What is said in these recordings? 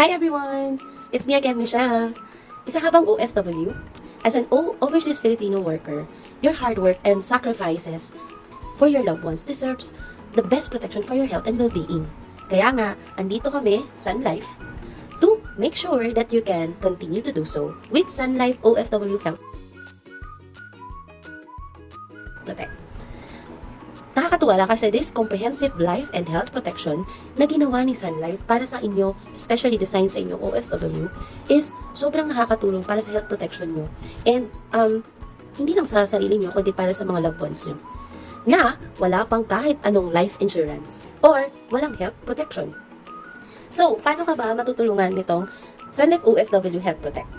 Hi everyone! It's me again, Michelle. Isa ka bang OFW? As an overseas Filipino worker, your hard work and sacrifices for your loved ones deserves the best protection for your health and well-being. Kaya nga, andito kami, Sun Life, to make sure that you can continue to do so with Sun Life OFW Health Protect. Nakakatuwa lang kasi this comprehensive life and health protection na ginawa ni Sun Life para sa inyo, specially designed sa inyo OFW, is sobrang nakakatulong para sa health protection nyo. And um, hindi lang sa sarili nyo, kundi para sa mga loved ones nyo. Nga, wala pang kahit anong life insurance or walang health protection. So, paano ka ba matutulungan nitong Sun Life OFW Health Protect?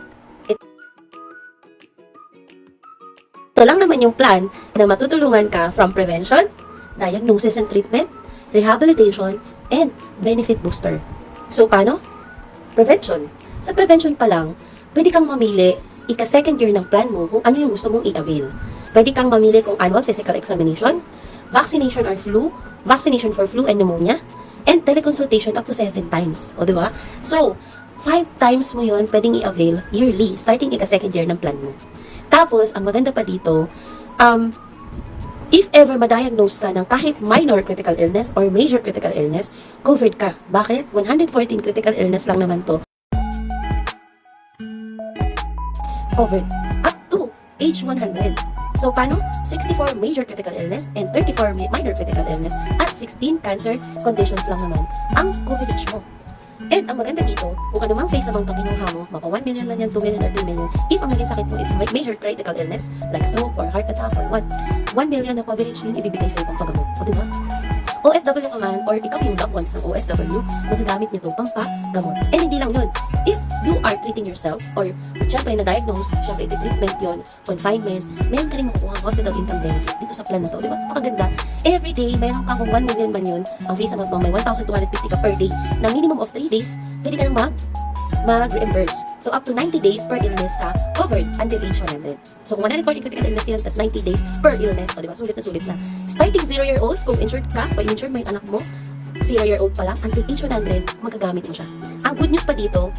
Ito lang naman yung plan na matutulungan ka from prevention, diagnosis and treatment, rehabilitation, and benefit booster. So, paano? Prevention. Sa prevention pa lang, pwede kang mamili ika-second year ng plan mo kung ano yung gusto mong i-avail. Pwede kang mamili kung annual physical examination, vaccination or flu, vaccination for flu and pneumonia, and teleconsultation up to 7 times. O, di ba? So, 5 times mo yon pwedeng i-avail yearly, starting ika-second year ng plan mo. Tapos, ang maganda pa dito, um, if ever ma-diagnose ka ng kahit minor critical illness or major critical illness, covered ka. Bakit? 114 critical illness lang naman to. Covered up to age 100. So, paano? 64 major critical illness and 34 mi- minor critical illness at 16 cancer conditions lang naman ang coverage mo. And ang maganda dito, kung ano mang face amount ang kinuha mo, mapa 1 million man yan, 2 million or 3 million, if ang naging sakit mo is ma- major critical illness, like stroke or heart attack or what, 1 million na coverage yun ibibigay sa ibang paggamot. O diba? OFW ka man, or ikaw yung loved ones ng OFW, magagamit nito pang pagamot. And hindi lang yun. If are treating yourself, or syempre na-diagnose, syempre iti-treatment yun, confinement, meron ka rin makukuha hospital income benefit dito sa plan na to. Di ba? Every day, meron kang kung 1 million man yun, ang amount mo may 1,250 ka per day, na minimum of 3 days, pwede ka nang mag mag-reimburse. So, up to 90 days per illness ka covered until age 100. So, kung 140 critical illness yun, tas 90 days per illness, o diba, sulit na sulit na. Starting 0-year-old, kung insured ka, o insured mo yung anak mo, 0-year-old pa lang, until age 100, magagamit mo siya. Ang good news pa dito,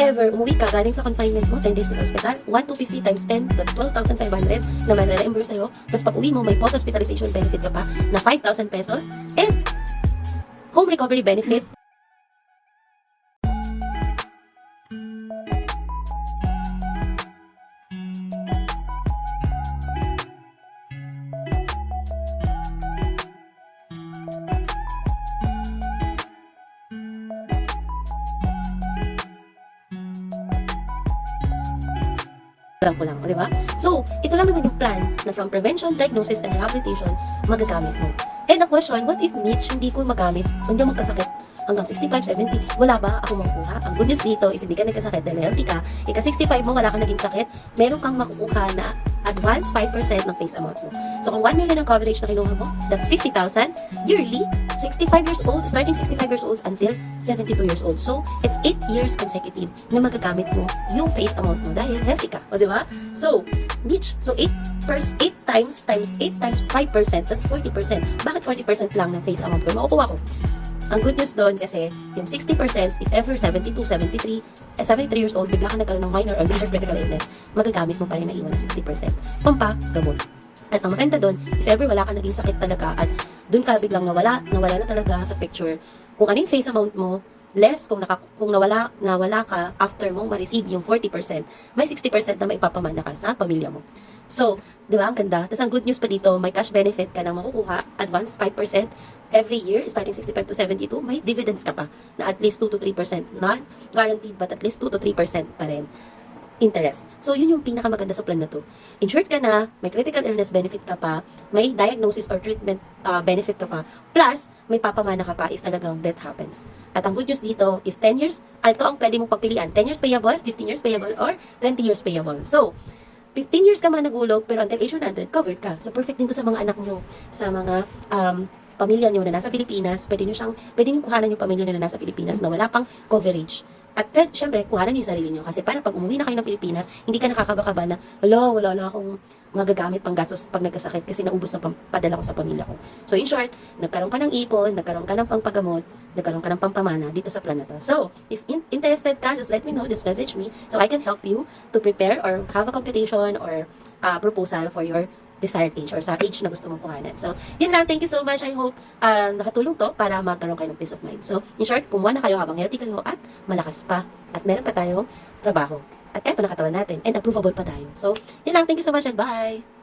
ever umuwi ka galing sa confinement mo, 10 days sa ospital, 1 to 50 times 10, that's 12,500 na may reimburse sa'yo. Tapos pag uwi mo, may post-hospitalization benefit ka pa na 5,000 pesos and home recovery benefit lang ko lang, di ba? So, ito lang naman yung plan na from prevention, diagnosis, and rehabilitation, magagamit mo. And the question, what if Mitch, hindi ko magamit, hindi magkasakit hanggang 65, 70, wala ba ako makukuha? Ang good news dito, if hindi ka nagkasakit dahil healthy ka, ika 65 mo, wala kang naging sakit, meron kang makukuha na advance 5% ng face amount mo. So, kung 1 million ang coverage na kinuha mo, that's 50,000 yearly, 65 years old, starting 65 years old until 72 years old. So, it's 8 years consecutive na magagamit mo yung face amount mo dahil healthy ka. O, di ba? So, Mitch, so 8 pers 8 times times 8 times 5%, that's 40%. Bakit 40% lang ng face amount ko? Makukuha ko. Ang good news doon kasi yung 60%, if ever 72, 73, eh, 73 years old, bigla ka nagkaroon ng minor or major critical illness, magagamit mo pa yung naiwan na 60%. Pampa, gamot. At ang maganda doon, if ever wala ka naging sakit talaga at doon ka biglang nawala, nawala na talaga sa picture, kung ano yung face amount mo, less kung, naka, kung nawala, nawala ka after mong ma-receive yung 40%, may 60% na maipapamana ka sa pamilya mo. So, di ba, ang ganda. Tapos ang good news pa dito, may cash benefit ka na makukuha, advance 5% every year, starting 65 to 72, may dividends ka pa na at least 2 to 3%. Not guaranteed, but at least 2 to 3% pa rin interest. So, yun yung pinakamaganda sa plan na to. Insured ka na, may critical illness benefit ka pa, may diagnosis or treatment uh, benefit ka pa, plus, may papamana ka pa if talagang death happens. At ang good news dito, if 10 years, ah, ito ang pwede mong pagpilian. 10 years payable, 15 years payable, or 20 years payable. So, 15 years ka man nagulog, pero until age 100, covered ka. So, perfect din to sa mga anak nyo, sa mga um, pamilya nyo na nasa Pilipinas, pwede nyo siyang, pwede nyo kuhanan yung pamilya nyo na nasa Pilipinas na wala pang coverage. At pwede, syempre, kuhanan nyo yung sarili nyo. Kasi para pag umuwi na kayo ng Pilipinas, hindi ka nakakabakaba na, alo, wala na akong magagamit pang gastos pag nagkasakit kasi naubos na padala ko sa pamilya ko. So in short, nagkaroon ka ng ipon, nagkaroon ka ng pangpagamot, nagkaroon ka ng pampamana dito sa plan na to. So, if in- interested ka, just let me know, just message me so I can help you to prepare or have a computation or uh, proposal for your desired age or sa age na gusto mong kuhanan. So, yun lang. Thank you so much. I hope uh, nakatulong to para magkaroon kayo ng peace of mind. So, in short, kumuha na kayo habang healthy kayo at malakas pa. At meron pa tayong trabaho. At kaya pa natin. And approvable pa tayo. So, yun lang. Thank you so much and bye!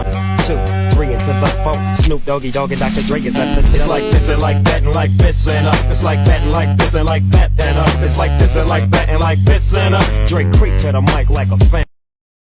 One, two, three into the four. Snoop Doggy Dogg and Dr. Dre is at the It's like this and like that and like this and up. It's like that and like this and like that and up. It's like this and like that and like this and up. Dre creep to the mic like a fan.